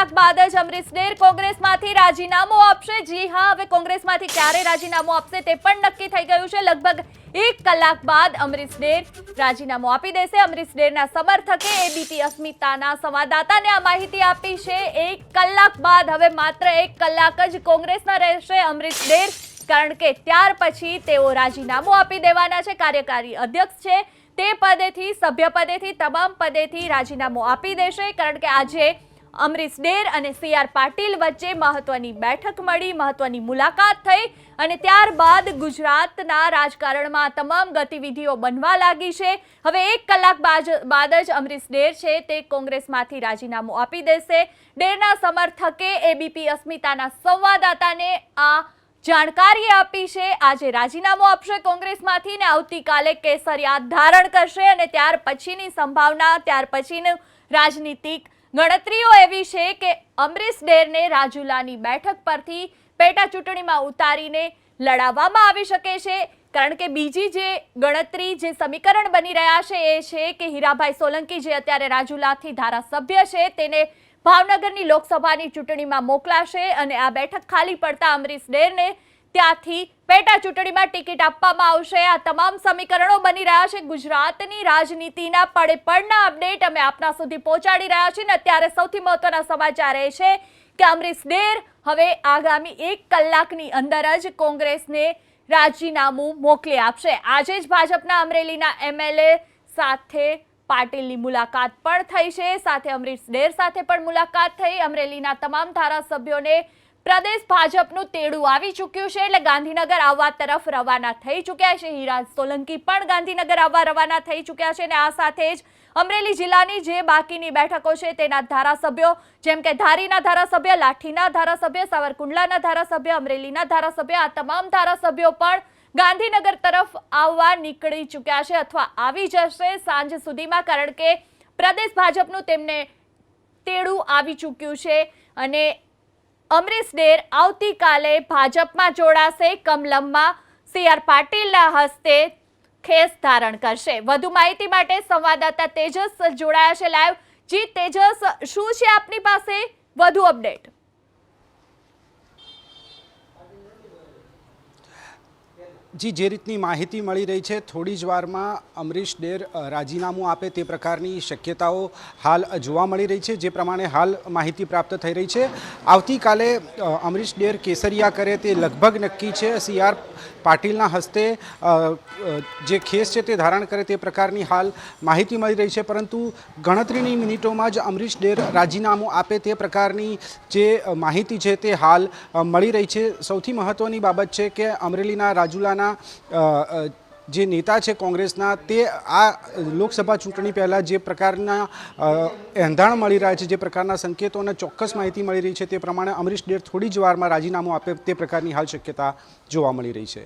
કલાક બાદ જ અમરીશ ડેર કોંગ્રેસમાંથી રાજીનામું આપશે. જી હા, હવે કોંગ્રેસમાંથી ક્યારે રાજીનામું આપશે તે પણ નક્કી થઈ ગયું છે. લગભગ એક કલાક બાદ અમરીશ ડેર રાજીનામું આપી દેશે. અમરીશ ડેરના સમર્થકે એબીપી અસ્મિતાના સંવાદદાતાને આ માહિતી આપી છે. એક કલાક બાદ, હવે માત્ર એક કલાક જ કોંગ્રેસના રહેશે અમરીશ ડેર કારણ કે ત્યાર પછી તેઓ રાજીનામું આપી દેવાના છે. કાર્યકારી અધ્યક્ષ છે. તે પદેથી, સભ્ય પદેથી, તમામ પદેથી રાજીનામું આપી દેશે, કારણ કે આજે અમરીશ ડેર અને સી આર પાટીલ વચ્ચે મહત્વની બેઠક મળી, મહત્વની મુલાકાત થઈ અને ત્યારબાદ ગુજરાતના રાજકારણમાં તમામ ગતિવિધિઓ બનવા લાગી છે. હવે એક કલાક બાદ જ અમરીશ ડેર છે તે કોંગ્રેસમાંથી રાજીનામું આપી દેશે. ડેરના સમર્થકે એબીપી અસ્મિતાના સંવાદદાતાને આ જાણકારી આપી છે. આજે રાજીનામું આપશે કોંગ્રેસમાંથી ને આવતીકાલે કેસરિયા ધારણ કરશે અને ત્યાર પછીની સંભાવના, ત્યાર પછીનું રાજનીતિક ગણતરીઓ એવી છે કે અમરીશ ડેરને રાજુલાની બેઠક પરથી પેટા ચૂંટણીમાં ઉતારીને લડાવવામાં આવી શકે છે. કારણ કે બીજી જે ગણતરી, જે સમીકરણ બની રહ્યા છે એ છે કે હીરાભાઈ સોલંકી જે અત્યારે રાજુલાથી ધારાસભ્ય છે, તેને ભાવનગરની લોકસભાની ચૂંટણીમાં મોકલાશે અને આ બેઠક ખાલી પડતા અમરીશ ડેરને ત્યાંથી પેટા ચૂંટણીમાં ટિકિટ આપવામાં આવશે. આ તમામ સમીકરણો બની રહ્યા છે. ગુજરાતની રાજનીતિના પડે પડના અપડેટ અમે આપના સુધી પહોંચાડી રહ્યા છીએ. ને અત્યારે સૌથી મહત્વના સમાચાર એ છે કે અમરીશ ડેર હવે આગામી એક કલાકની અંદર જ કોંગ્રેસને રાજીનામું મોકલી આપશે. આજે જ ભાજપના અમરેલીના એમએલએ સાથે પાટીલની મુલાકાત પણ થઈ છે. સાથે અમરીશ ડેર સાથે પણ મુલાકાત થઈ. અમરેલીના તમામ ધારાસભ્યોને પ્રદેશ ભાજપનું તેડું આવી ચૂક્યું છે એટલે ગાંધીનગર આવવા તરફ રવાના થઈ ચૂક્યા છે. હિરાજ સોલંકી પણ ગાંધીનગર આવવા રવાના થઈ ચૂક્યા છે અને આ સાથે જ અમરેલી જિલ્લાની જે બાકીની બેઠકો છે તેના ધારાસભ્યો, જેમ કે ધારીના ધારાસભ્ય, લાઠીના ધારાસભ્ય, સાવરકુંડલાના ધારાસભ્ય, અમરેલીના ધારાસભ્ય, આ તમામ ધારાસભ્યો પણ ગાંધીનગર તરફ આવવા નીકળી ચૂક્યા છે અથવા આવી જશે સાંજ સુધીમાં, કારણ કે પ્રદેશ ભાજપનું તેમને તેડું આવી ચૂક્યું છે અને અમરીશ ડેર આવતીકાલે ભાજપમાં જોડાશે. કમલમમાં સી આર પાટીલના હસ્તે ખેસ ધારણ કરશે. વધુ માહિતી માટે સંવાદદાતા તેજસ જોડાયા છે લાઈવ જી, તેજસ, શું છે આપની પાસે? વધુ અપડેટ જી, જે રીતની માહિતી મળી રહી છે, થોડી જ વારમાં અમરીશ ડેર રાજીનામું આપે તે પ્રકારની શક્યતાઓ હાલ જોવા મળી રહી છે, જે પ્રમાણે હાલ માહિતી પ્રાપ્ત થઈ રહી છે. આવતીકાલે અમરીશ ડેર કેસરિયા કરે તે લગભગ નક્કી છે. સી આર પાટીલના હસ્તે જે ખેસ છે તે ધારણ કરે તે પ્રકારની હાલ માહિતી મળી રહી છે, પરંતુ ગણતરીની મિનિટોમાં જ અમરીશ ડેર રાજીનામું આપે તે પ્રકારની જે માહિતી છે તે હાલ મળી રહી છે. સૌથી મહત્ત્વની બાબત છે કે અમરેલીના રાજુલાના અ, જે નેતા છે કોંગ્રેસના તે આ લોકસભા ચૂંટણી પહેલાં જે પ્રકારના એંધાણ મળી રહ્યા છે જે પ્રકારના સંકેતો અને ચોક્કસ માહિતી મળી રહી છે તે પ્રમાણે અમરીશ ડેર થોડી જ વારમાં રાજીનામું આપે તે પ્રકારની હાલ શક્યતા જોવા મળી રહી છે.